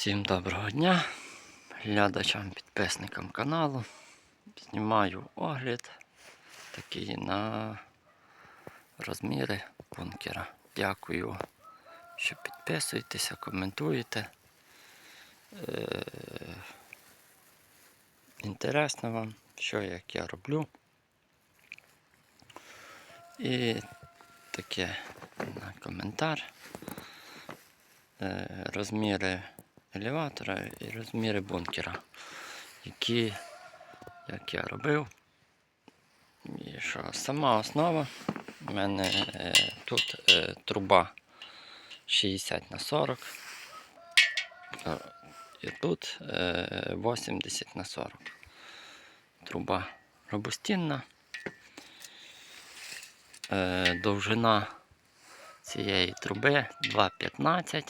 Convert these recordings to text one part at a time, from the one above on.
Всім доброго дня, глядачам, підписникам каналу. Знімаю огляд такий на розміри бункера. Дякую, що підписуєтеся, коментуєте. Е, Інтересно вам, що як я роблю. І таке на коментар. Е, розміри елеватора і розміри бункера, які, як я робив. І що сама основа у мене е, тут е, труба 60 на 40. е, І тут е, 80 на 40. Труба робустінна. Е, довжина цієї труби 2,15 е,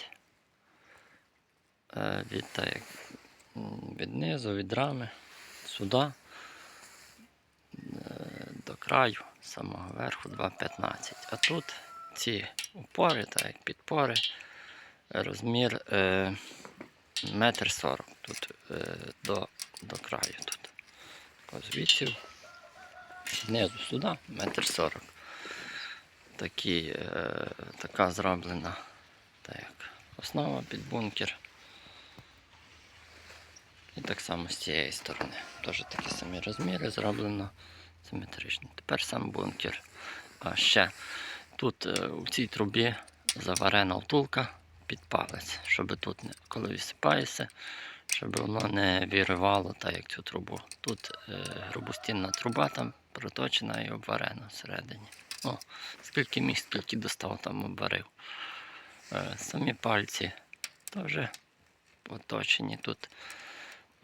від, так, від низу, від рами, сюди е, до краю, з самого верху 2,15. А тут ці упори, так як підпори, розмір е, метр сорок тут е, до, до краю тут. Звідси знизу сюди метр сорок. Такі, е, така зроблена так основа під бункер. І так само з цієї сторони. Теж такі самі розміри зроблено симетрично. Тепер сам бункер. А ще тут е, у цій трубі заварена втулка під палець, щоб тут, коли висипаєшся, щоб воно не віривало так, як цю трубу. Тут е, грубостінна труба там проточена і обварена всередині. О, скільки міг, скільки достав, там обварив. Е, самі пальці теж оточені тут.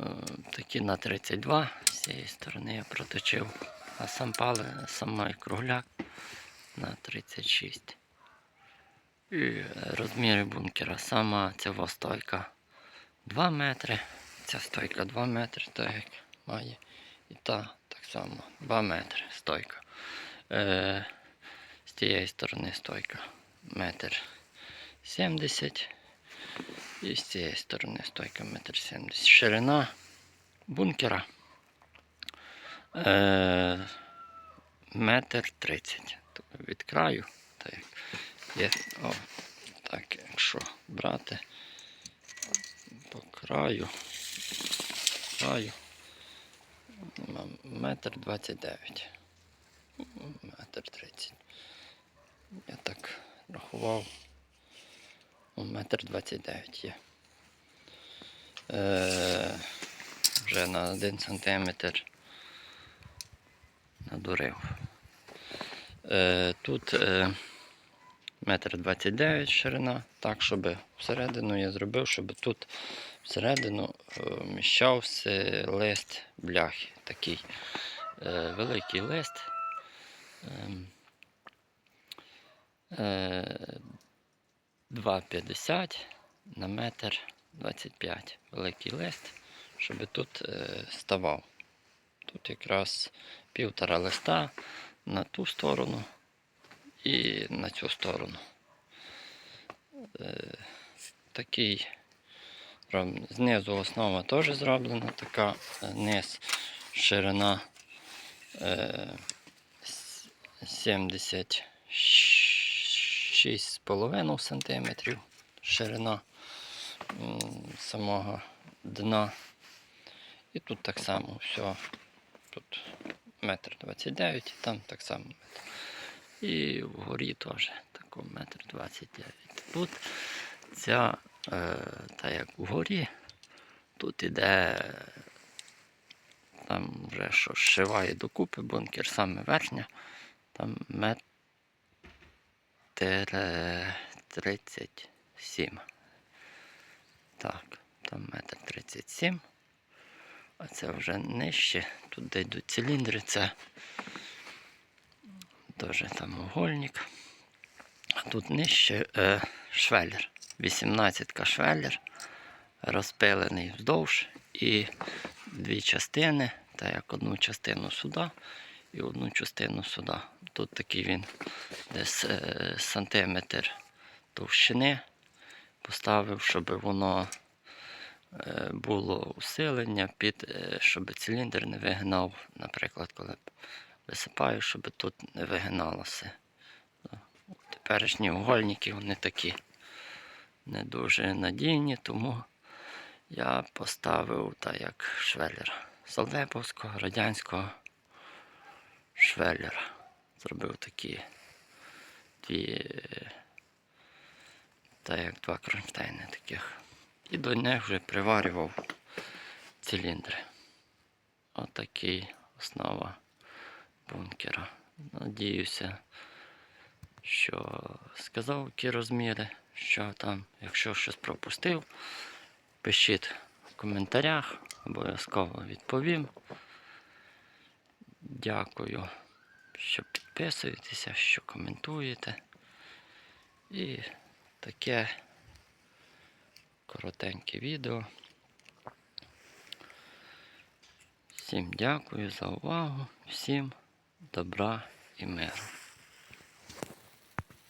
Е, такі на 32 з цієї сторони я проточив, а сам пале, самий кругляк на 36. І розміри бункера. Сама ця стойка 2 метри, ця стойка 2 метри, так як має. І та так само 2 метри стойка. Е, з тієї сторони стойка метр 70. І з цієї сторони стойка метр 70. Ширина бункера е, метр 30. Тобто Від краю, так є, о, так, якщо брати по краю, краю м- метр 29. Метр 30. Я так рахував. Метр 29 є. Е, вже на 1 сантиметр надурив. Е, тут е, метр 29 ширина, так, щоб всередину я зробив, щоб тут всередину е, вміщався лист бляхи. Такий е, великий лист. Ем, е, 2,50 на метр 25 великий лист, щоб тут е, ставав. Тут якраз півтора листа на ту сторону і на цю сторону. Е, такий Знизу основа теж зроблена, така е, низ ширина е, 76. 6,5 см ширина самого дна. І тут так само все. Тут метр 29 і там так само метр. І вгорі теж тако метр 29. Тут ця, е, та як вгорі, тут іде, там вже що зшиває докупи бункер, саме верхня, там метр 37. Так, там метр 37. А це вже нижче. Тут де йдуть циліндри, це теж там угольник. А тут нижче е, швеллер. 18 швеллер, розпилений вздовж і дві частини, так як одну частину сюди і одну частину сюди. Тут такий він десь е, сантиметр товщини поставив, щоб воно е, було усилення, під, е, щоб циліндр не вигинав, наприклад, коли висипаю, щоб тут не вигиналося. Теперішні угольники вони такі не дуже надійні, тому я поставив так як швеллер Солдеповського, радянського швеллера. Зробив такі дві, так як два кронштейни таких. І до них вже приварював циліндри. Отакий основа бункера. Надіюся, що сказав, які розміри, що там, якщо щось пропустив, пишіть в коментарях, обов'язково відповім. Дякую, що підписуєтеся, що коментуєте. І таке коротеньке відео. Всім дякую за увагу, всім добра і миру.